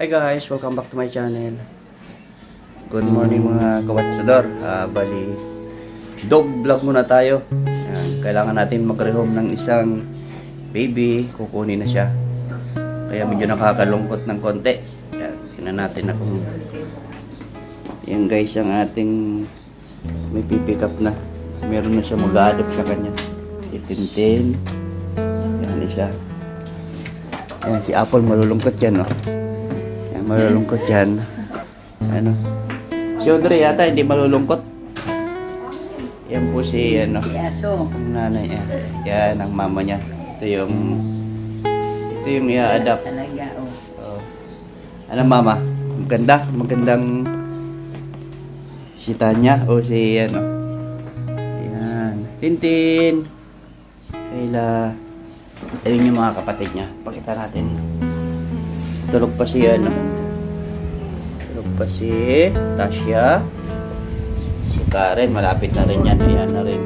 Hi guys, welcome back to my channel. Good morning mga kawatsador. Ah, bali, dog vlog muna tayo. Yan, kailangan natin mag-rehome ng isang baby. Kukunin na siya. Kaya medyo nakakalungkot ng konti. Yan, tingnan natin na kung... Yan guys, ang ating may pipick up na. Meron na siya mag-adapt sa kanya. Si Tintin. Yan isa. Ayan, si Apple malulungkot yan, no? Ayan, malulungkot yan. Ano? Si Audrey yata hindi malulungkot. Yan po si, ano, Yaso. ang nanay niya. Yan, ang mama niya. Ito yung, ito yung i-adapt. Talaga, oh. Oh. Ano mama? Maganda, magandang si Tanya o si ano. Yan. Tintin. Kayla. Ayun yung mga kapatid niya. Pakita natin. Tulog pa si ano. Tulog pa si Tasha. Si Karen. Malapit na rin yan. Ayan na rin.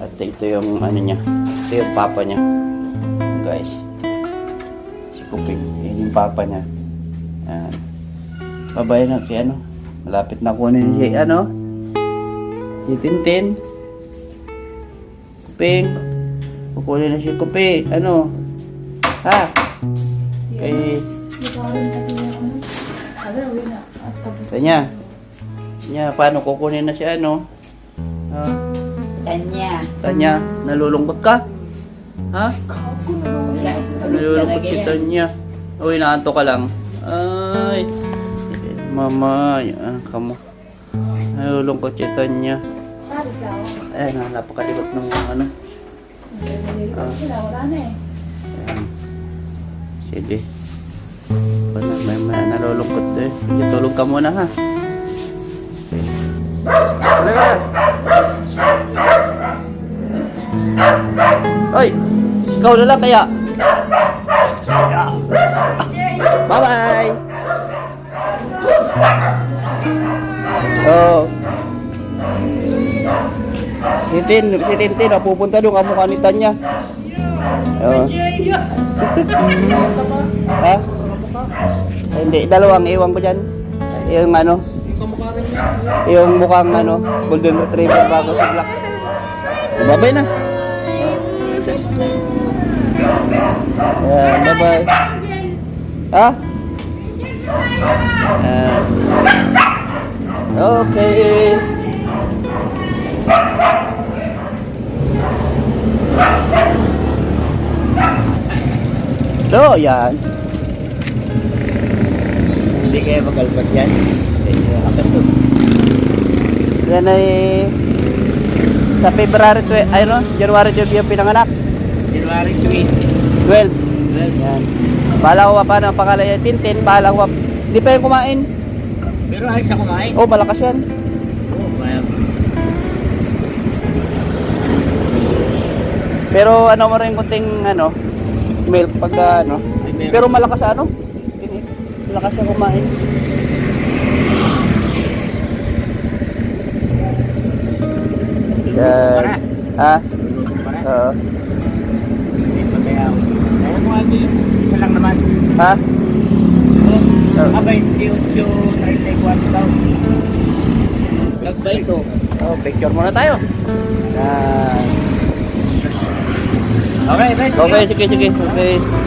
At ito yung ano niya. Ito yung papa niya. Guys si Kuping. Yan yung papa niya. Yan. Babay na si ano. Malapit na kunin si ano. Si Tintin. Kuping. Kukunin na si Kupi. Ano? Ha? Kay Tanya. Tanya, paano kukunin na si ano? Ha? Tanya. Tanya, nalulungkot ka? Ha? Nalulungkot si Tanya. Uy, naanto ka lang. Ay. Mama, ah, kamo. Nalulungkot si Tanya. Eh, na, napakaligot ng ano. Ayan. Sige. Nalulungkot eh. Sige, tulog ka muna ha. Talaga. Oy, ikaw na lang kaya. Bye-bye. Oh. Si Tin, si Tintin, napupunta doon kamukha ni Tanya. Oh. ha? Hindi, dalawang iwan ko dyan. Yung ano, yung mukhang ano, golden retriever bago si Black. Babay na. Ayan, bye-bye. Ha? Ayan. okay. So, yan. Hindi kaya magalpas yan. Akin to. Yan ay sa February 12, ay no, January 12 yung pinanganak. January 20. 12. Yan. Bahala ko pa ng pangalan yan. Tintin, bahala ko. Hindi pa yung kumain. Pero ayos siya kumain. Oh, malakas yan. Kaya. Pero ano mo rin kunting ano, milk pag ano. May meron. Pero malakas ano? Malakas siya kumain. Yan. Na. Oo. Isa lang naman. Ha? Ah, 28, 34 daw. Nagbay ito. Oh, picture muna tayo. Yan. Okay, right. Okay, sige, sige. Okay.